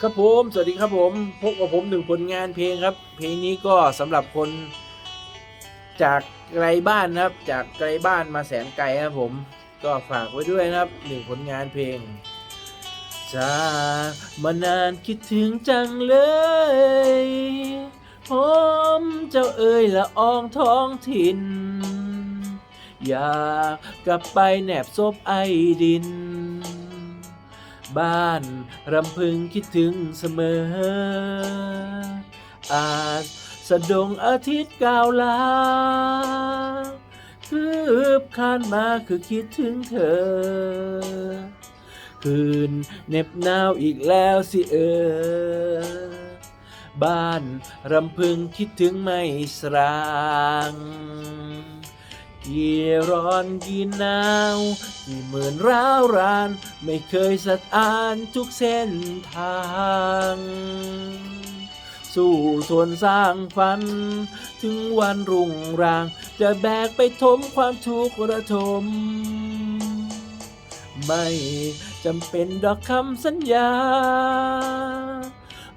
ครับผมสวัสดีครับผมพบกับผมหนึ่งผลงานเพลงครับ เพลงนี้ก็สำหรับคน จากไกลบ้านนะครับ จากไกลบ้านมาแสนไกลครับผมก็ฝากไว้ด้วยนะครับหนึ่งผลงานเพลงจากมานานคิดถึงจังเลยผมเจ้าเอ๋ยละอองท้องถิ่น อยากกลับไปแนบซบไอดิน บ้านรำพึงคิดถึงเสมอ อาจสะดงอาทิตย์ก้าวลาคืบคานมาคือคิดถึงเธอ คืนเหน็บหนาวอีกแล้วสิเออ บ้านรำพึงคิดถึงไม่สราง กี่ร้อนกี่หนาวกี่หมื่นร้าวราน ไม่เคยสัดอ่านทุกเส้นทาง สู้ทนสร้างฝัน ถึงวันรุ่งราง จะแบกไปทมความทุกข์ระทม ไม่จำเป็นดอกคำสัญญา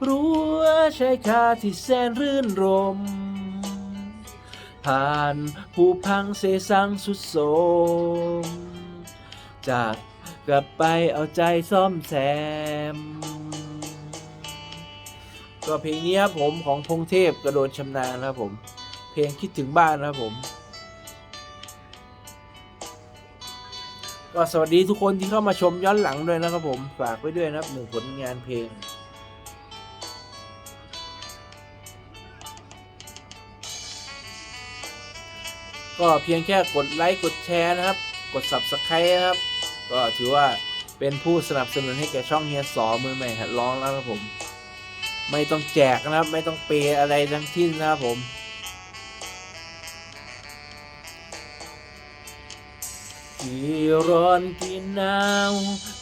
รู้ว่าใช่ค่าที่แสนรื่นรม ผ่านผู้พังเสสังสุดโสมจากกลับไปเอาใจซ่อมแซม ก็เพลงนี้ครับผมของพงเทพกระโดนชำนาญนะครับผม เพลงคิดถึงบ้านนะครับผม ก็สวัสดีทุกคนที่เข้ามาชมย้อนหลังด้วยนะครับผม ฝากไว้ด้วยนะครับหนึ่งผลงานเพลง ก็เพียงแค่กดไลค์กดแชร์นะครับ กด subscribe นะครับ ก็ถือว่าเป็นผู้สนับสนุนให้แก่ช่องเฮียสอมือใหม่หัดร้องแล้วครับผม ไม่ต้องแจกนะครับ ไม่ต้องเปย์อะไรทั้งสิ้นนะครับผมกี่ร้อนกี่หนาว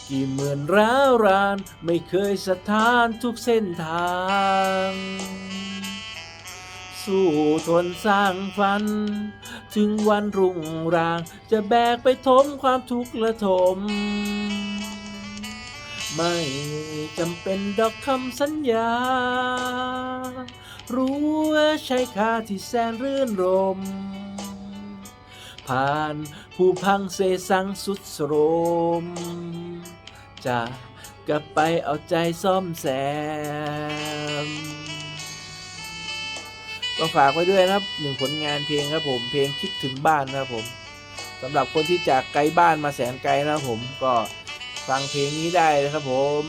กี่หมื่นร้าวราน ไม่เคยสถานทุกเส้นทาง สู้ทนสร้างฝัน ถึงวันรุ่งราง จะแบกไปทมความทุกข์ละทม ไม่จำเป็นดอกคำสัญญา รู้ว่าใช่ค่าที่แสนรื่นรม ผ่านผู้พังเสสังสุดโสรมจะกลับไปเอาใจซ่อมแซม ก็ฝากไว้ด้วยนะครับหนึ่งผลงานเพลงครับผมเพลงคิดถึงบ้านนะครับผมสำหรับคนที่จากไกลบ้านมาแสนไกลนะครับผมก็ฟังเพลงนี้ได้เลยครับผม